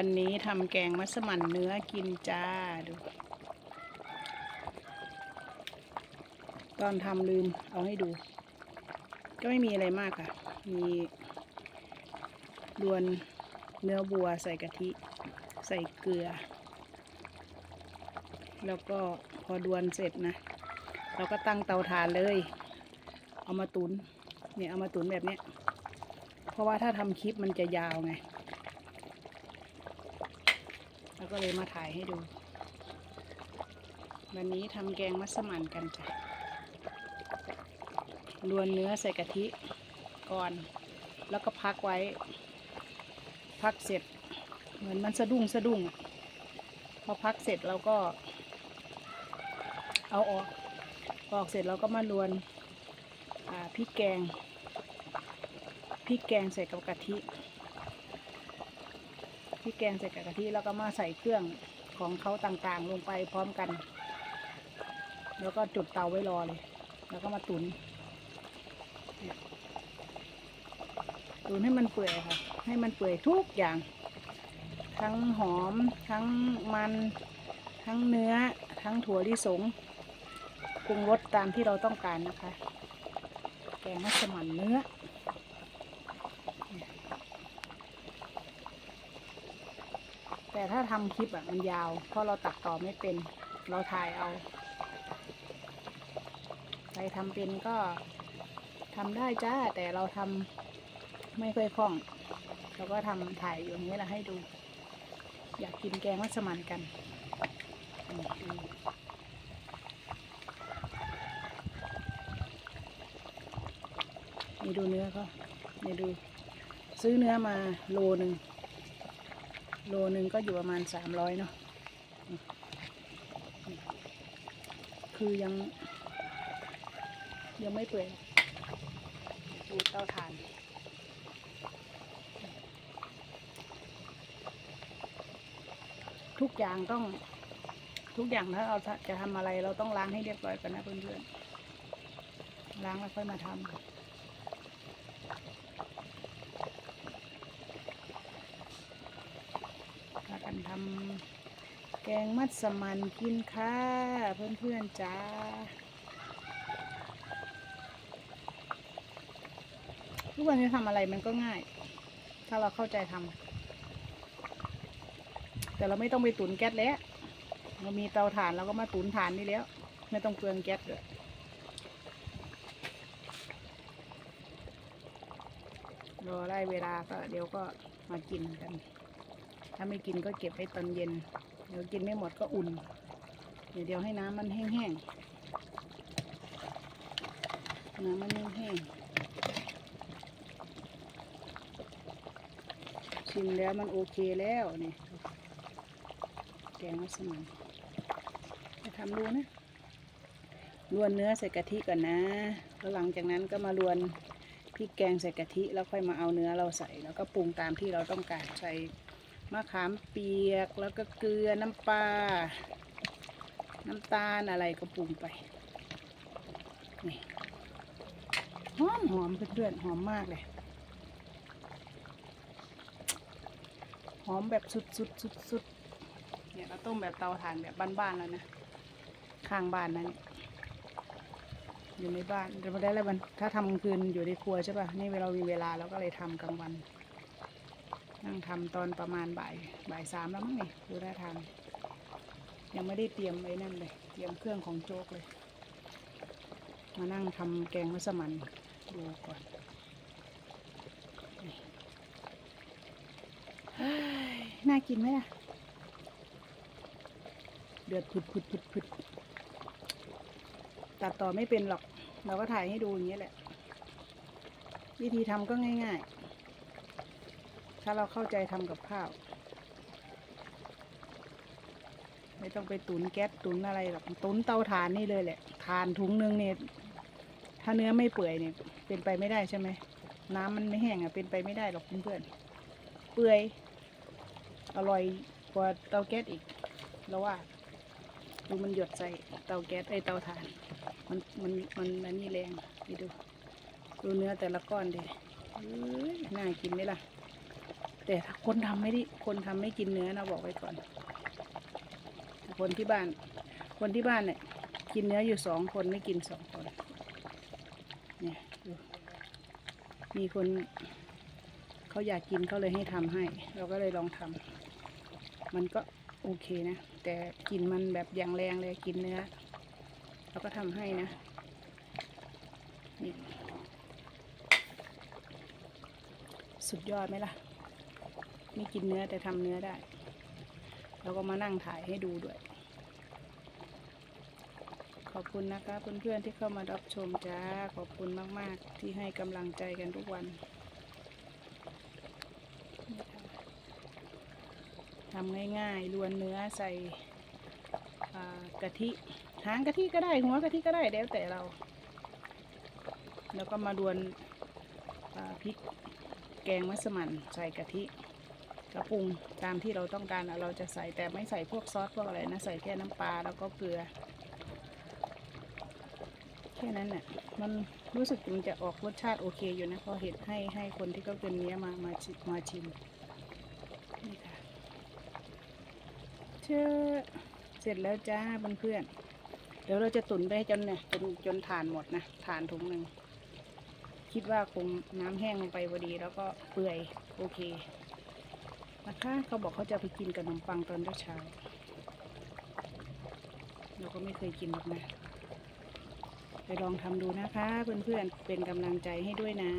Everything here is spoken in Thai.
วันนี้ทำแกงมัสมั่นเนื้อกินจ้าดู ตอนทำลืมเอาให้ดู ก็ไม่มีอะไรมากค่ะ มีรวนเนื้อบัวใส่กะทิ ใส่เกลือ แล้วก็พอดวนเสร็จนะ เราก็ตั้งเตาถ่านเลย เอามาตุนเนี่ยเอามาตุนแบบเนี้ย เพราะว่าถ้าทำคลิปมันจะยาวไง แล้วก็เลยมาถ่ายให้ดู วันนี้ทำแกงมัสมั่นกันจ้ะรวนเนื้อใส่กะทิก่อน แล้วก็พักไว้ พักเสร็จ เหมือนมันสะดุ้งสะดุ้งพอพักเสร็จเราก็ เอาออกออกเสร็จเราก็มารวนพริกแกงพริกแกงใส่กับกะทิ พริกแกงใส่กับกะทิแล้วก็มาใส่เครื่องของเขาต่างๆ ลงไปพร้อมกัน แล้วก็จุดเตาไว้รอเลย แล้วก็มาตุนเนี่ยตุนให้มันเปื่อยค่ะ ให้มันเปื่อยทุกอย่าง ทั้งหอม ทั้งมัน ทั้งเนื้อ ทั้งถั่วลิสงปรุงรสตามที่เราต้องการนะคะ แกงมัสมั่นเนื้อ แต่ถ้าทำคลิปอะมันยาว เพราะเราตัดต่อไม่เป็น เราถ่ายเอา ใครทำเป็นก็ทำได้จ้า แต่เราทำไม่ค่อยคล่อง เราก็ทำถ่ายอยู่างนี้แหละให้ดู อยากกินแกงมัสมั่นกันนี่ดูนี่ดูเนื้อเขานี่ดู ซื้อเนื้อมาโลหนึ่ง โลหนึ่งก็อยู่ประมาณสามร้อยเนาะคือยัง ยังไม่เปื่อยดูเตาถ่านทุกอย่างต้องทุกอย่างถ้าเราจะทำอะไรเราต้องล้างให้เรียบร้อยก่อนนะเพื่อนๆล้างแล้วค่อยมาทำพากัน ทำแกงมัสมันกินค่ะ เพื่อนๆจ้าทุกวันนี้ทำอะไรมันก็ง่าย ถ้าเราเข้าใจทำแต่เราไม่ต้องไปตุนแก๊สแล้วเรามีเตาถ่านเราก็มาตุนถ่านนี่แล้ว ไม่ต้องเปลืองแก๊สเลยรอได้เวลาก็เดี๋ยวก็มากินกัน ถ้าไม่กินก็เก็บไว้ตอนเย็น เดี๋ยวกินไม่หมดก็อุ่น เดี๋ยวเดี๋ยวให้น้ำมันแห้งๆ น้ำมันแห้งๆ ชิมแล้วมันโอเคแล้วนี่แกงมัสมั่นจะทำดูนะรวนเนื้อใส่กะทิก่อนนะ แล้วหลังจากนั้นก็มารวนพริกแกงใส่กะทิ แล้วค่อยมาเอาเนื้อเราใส่ แล้วก็ปรุงตามที่เราต้องการใส่ มะขามเปียกแล้วก็เกลือน้ำปลา น้ำตาลอะไรก็ปรุงไปนี่หอมหอมเพื่อนๆหอมมากเลย หอมแบบสุดสุดสุดสุดๆเนี่ยเราต้มแบบเตาถ่านแบบบ้านๆแล้วนะ ข้างบ้านนั้นอยู่ในบ้านเดี๋ยวมาได้แล้วมันถ้าทำกลางคืนอยู่ในครัวใช่ป่ะ นี่เวลามีเวลาเราก็เลยทำกลางวัน ทำตอนประมาณบ่ายบ่ายสามแล้วมั้งนี่ดูท่าทาง ยังไม่ได้เตรียมไว้นั่นเลย เตรียมเครื่องของโจ๊กเลย มานั่งทำแกงมัสมั่นดูก่อนน่ากินไหมล่ะ เดือดผุดผุดผุดผุดตัดต่อไม่เป็นหรอก เราก็ถ่ายให้ดูอย่างนี้แหละ วิธีทำก็ง่าย ๆ ถ้าเราเข้าใจทำกับข้าว ไม่ต้องไปตุนแก๊สตุนอะไรหรอกตุนเตาถ่านนี่เลยแหละถ่านถุงนึงเนี่ยถ้าเนื้อไม่เปื่อยเนี่ยเป็นไปไม่ได้ใช่ไหมน้ำมันไม่แห้งอะเป็นไปไม่ได้หรอกเพื่อนๆเปื่อยอร่อยกว่าเตาแก๊สอีกแล้วว่าดูมันหยดใส่เตาแก๊สไอเตาถ่าน มันมันมันอันนี้แรงนี่ดูดูเนื้อแต่ละก้อนดิเอ้ยน่ากินไหมล่ะ แต่ถ้าคนทำไม่ได้คนทำไม่กินเนื้อนะบอกไว้ก่อน คนที่บ้าน คนที่บ้านเนี่ยกินเนื้ออยู่สองคนไม่กินสองคนเนี่ยมีคนเขาอยากกินเขาเลยให้ทำให้ เราก็เลยลองทำมันก็โอเคนะ แต่กินมันแบบอย่างแรงเลยกินเนื้อเราก็ทำให้นะนี่สุดยอดไหมล่ะ ไม่กินเนื้อแต่ทำเนื้อได้ แล้วก็มานั่งถ่ายให้ดูด้วย ขอบคุณนะคะเพื่อนๆที่เข้ามารับชมจ้า ขอบคุณมากๆ ที่ให้กำลังใจกันทุกวันทำง่ายๆลวนเนื้อใส่กะทิหางกะทิก็ได้หัวกะทิก็ได้แล้วแต่เรา แล้วก็มาลวนพริกแกงมัสมั่นใส่กะทิ แล้วปรุงตามที่เราต้องการเราจะใส่แต่ไม่ใส่พวกซอสพวกอะไรนะใส่แค่น้ำปลาแล้วก็เกลือ แค่นั้นน่ะมันรู้สึกมันจะออกรสชาติโอเคอยู่นะพอเห็ดให้ให้คนที่เขาเป็นเนี้ยมามาชิมมาชิมนี่ค่ะเชื่อเสร็จแล้วจ้าเพื่อนๆเดี๋ยวเราจะตุนไปให้จนเนี่ยจนจนทานหมดนะทานถุงหนึ่งคิดว่าคงน้ำแห้งลงไปพอดีแล้วก็เปื่อยโอเค นะคะ เขาบอกเขาจะไปกินกับขนมปังตอนเช้า เราก็ไม่เคยกินหรอกนะ ไปลองทำดูนะคะ เพื่อนๆ เป็นกำลังใจให้ด้วยนะ